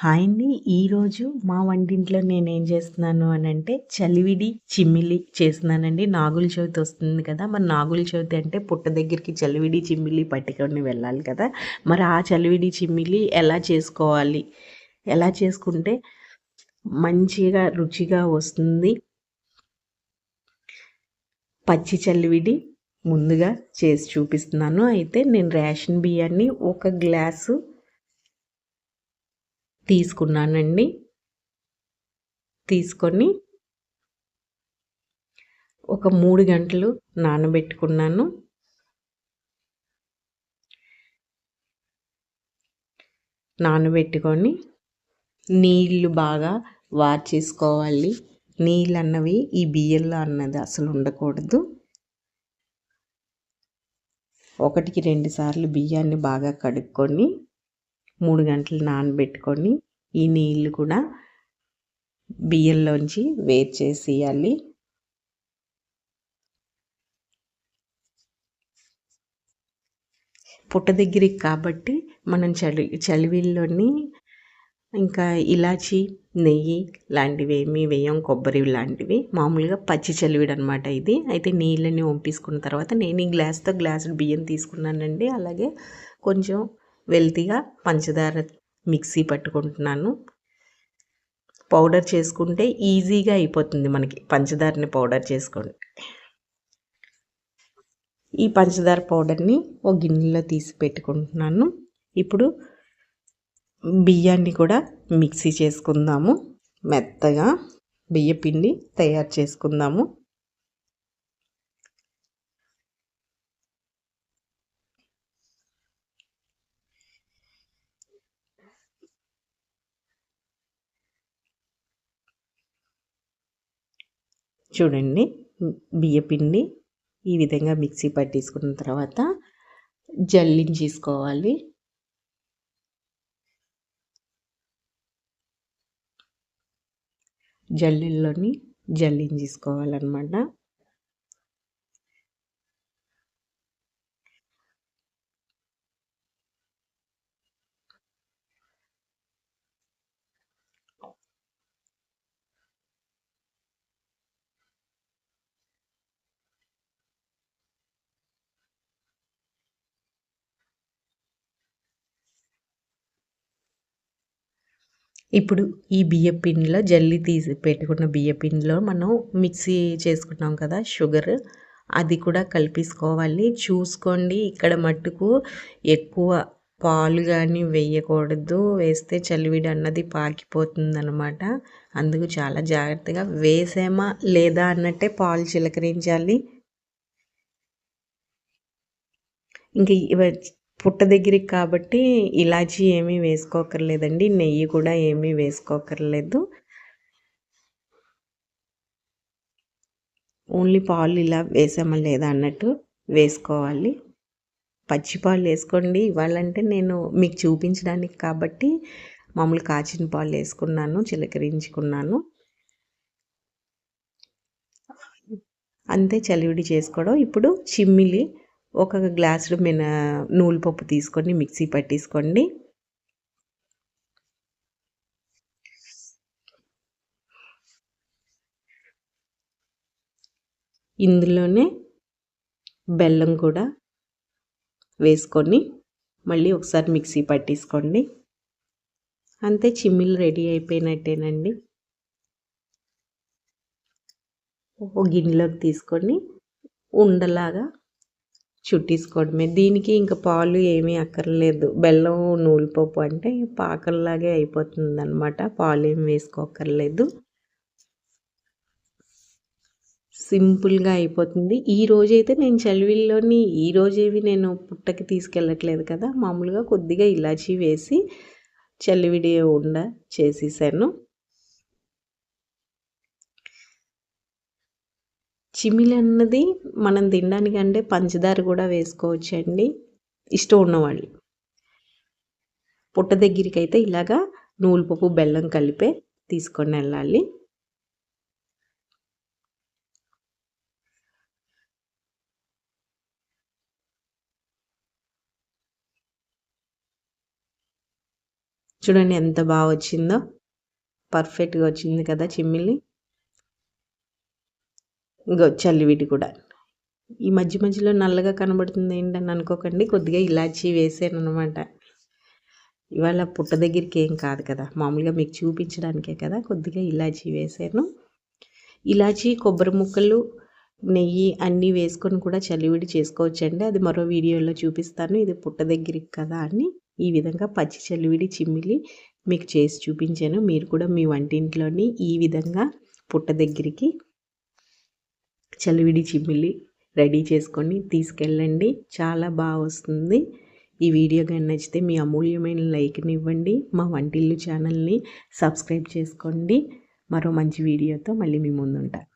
Hi అండి. ఈరోజు మా వంటింట్లో నేనేం చేస్తున్నాను అని అంటే చలివిడి చిమ్మిలి చేస్తున్నానండి. నాగుల చవితి వస్తుంది కదా మరి నాగుల చవితి అంటే పుట్ట దగ్గరికి చలివిడి చిమ్మిలి పట్టుకొని వెళ్ళాలి కదా. మరి ఆ చలివిడి చిమ్మిలి ఎలా చేసుకోవాలి? ఎలా చేసుకుంటే మంచిగా రుచిగా వస్తుంది? పచ్చి చలివిడి ముందుగా చేసి చూపిస్తున్నాను. అయితే నేను రేషన్ బియ్యాన్ని ఒక గ్లాసు తీసుకున్నానండి. తీసుకొని ఒక మూడు గంటలు నానబెట్టుకున్నాను. నానబెట్టుకొని నీళ్ళు బాగా వార్చేసుకోవాలి. నీళ్ళు అన్నవి ఈ బియ్యంలో అన్నది అసలు ఉండకూడదు. ఒకటికి రెండు సార్లు బియ్యాన్ని బాగా కడుక్కొని మూడు గంటలు నానబెట్టుకొని ఈ నీళ్ళు కూడా బియ్యంలోంచి వేరు చేసేయాలి. పుట్ట దగ్గరికి కాబట్టి మనం చలి చలివిల్లోని ఇంకా ఇలాచి నెయ్యి లాంటివి ఏమి వేయం కొబ్బరి లాంటివి. మామూలుగా పచ్చి చలివిడి అనమాట ఇది. అయితే నీళ్ళని వంపేసుకున్న తర్వాత నేను ఈ గ్లాస్తో గ్లాసు బియ్యం తీసుకున్నానండి. అలాగే కొంచెం వెల్తీగా పంచదార మిక్సీ పట్టుకుంటున్నాను. పౌడర్ చేసుకుంటే ఈజీగా అయిపోతుంది మనకి పంచదారని పౌడర్ చేసుకోండి. ఈ పంచదార పౌడర్ని ఒక గిన్నెలో తీసి పెట్టుకుంటున్నాను. ఇప్పుడు బియ్యాన్ని కూడా మిక్సీ చేసుకుందాము. మెత్తగా బియ్య పిండి తయారు చేసుకుందాము. చూడండి. బియ్యపిండి ఈ విధంగా మిక్సీ పట్టేసుకున్న తర్వాత జల్లించేసుకోవాలి జల్లిల్లోని జల్లించేసుకోవాలన్నమాట ఇప్పుడు ఈ బియ్య పిండిలో జల్లి తీసి పెట్టుకున్న బియ్య పిండిలో మనం మిక్సీ చేసుకున్నాం కదా షుగర్. అది కూడా కలిపేసుకోవాలి. చూసుకోండి ఇక్కడ మట్టుకు ఎక్కువ పాలు కానీ వేయకూడదు. వేస్తే చలివిడి అన్నది పాకిపోతుంది అనమాట అందుకు చాలా జాగ్రత్తగా వేసామా లేదా అన్నట్టే పాలు చిలకరించాలి. ఇంక పుట్ట దగ్గరికి కాబట్టి ఇలాచీ ఏమీ వేసుకోకర్లేదండి నెయ్యి కూడా ఏమీ వేసుకోకర్లేదు. ఓన్లీ పాలు ఇలా వేసామా లేదా అన్నట్టు వేసుకోవాలి. పచ్చి పాలు వేసుకోండి. ఇవ్వాలంటే నేను మీకు చూపించడానికి కాబట్టి మామూలు కాచిన పాలు వేసుకున్నాను చిలకరించుకున్నాను. అంతే చలివిడి చేసుకోవడం. ఇప్పుడు చిమ్మిలి ఒక గ్లాసుడు మిన నూలు పప్పు తీసుకొని మిక్సీ పట్టేసుకోండి. ఇందులోనే బెల్లం కూడా వేసుకొని మళ్ళీ ఒకసారి మిక్సీ పట్టేసుకోండి. అంతే చిమ్మిలు రెడీ అయిపోయినట్టేనండి. ఒక గిన్నెలోకి తీసుకొని ఉండలాగా చుట్టేసుకోవడమే. దీనికి ఇంకా పాలు ఏమీ అక్కర్లేదు. బెల్లం నూలుపప్పు అంటే పాకల్లాగే అయిపోతుంది అనమాట పాలు ఏమి వేసుకోకర్లేదు సింపుల్గా అయిపోతుంది. ఈ రోజైతే నేను చలివిల్లోని ఈ రోజేవి నేను పుట్టకి తీసుకెళ్ళట్లేదు కదా. మామూలుగా కొద్దిగా ఇలాచీ వేసి చలివిడి ఉండ చేసేసాను. చిమిలి అన్నది మనం తినడానికంటే పంచదార కూడా వేసుకోవచ్చండి. ఇష్టం ఉన్నవాళ్ళు. పుట్ట దగ్గరికి అయితే ఇలాగా నూలుపప్పు బెల్లం కలిపే తీసుకొని వెళ్ళాలి. చూడండి ఎంత బాగా వచ్చిందో. పర్ఫెక్ట్గా వచ్చింది కదా చిమ్మిలి. ఇంకో చల్లివిటి కూడా. ఈ మధ్య మధ్యలో నల్లగా కనబడుతుంది ఏంటని అనుకోకండి. కొద్దిగా ఇలాచి వేసాను అనమాట ఇవాళ పుట్ట దగ్గరికి ఏం కాదు కదా. మామూలుగా మీకు చూపించడానికే కదా. కొద్దిగా ఇలాచి వేసాను. ఇలాచి కొబ్బరి ముక్కలు నెయ్యి అన్నీ వేసుకొని కూడా చలివిడి చేసుకోవచ్చండి. అది మరో వీడియోలో చూపిస్తాను. ఇది పుట్ట దగ్గరికి కదా అని. ఈ విధంగా పచ్చి చలివిడి చిమ్మిలి మీకు చేసి చూపించాను. మీరు కూడా మీ వంటింట్లోని ఈ విధంగా పుట్ట దగ్గరికి చలివిడి చిమ్మిలి రెడీ చేసుకొని తీసుకెళ్ళండి. చాలా బాగా వస్తుంది. ఈ వీడియో కానీ నచ్చితే మీ అమూల్యమైన లైక్ని ఇవ్వండి. మా వంటిల్లు ఛానల్ని సబ్స్క్రైబ్ చేసుకోండి. మరో మంచి వీడియోతో మళ్ళీ మీ ముందుంటా.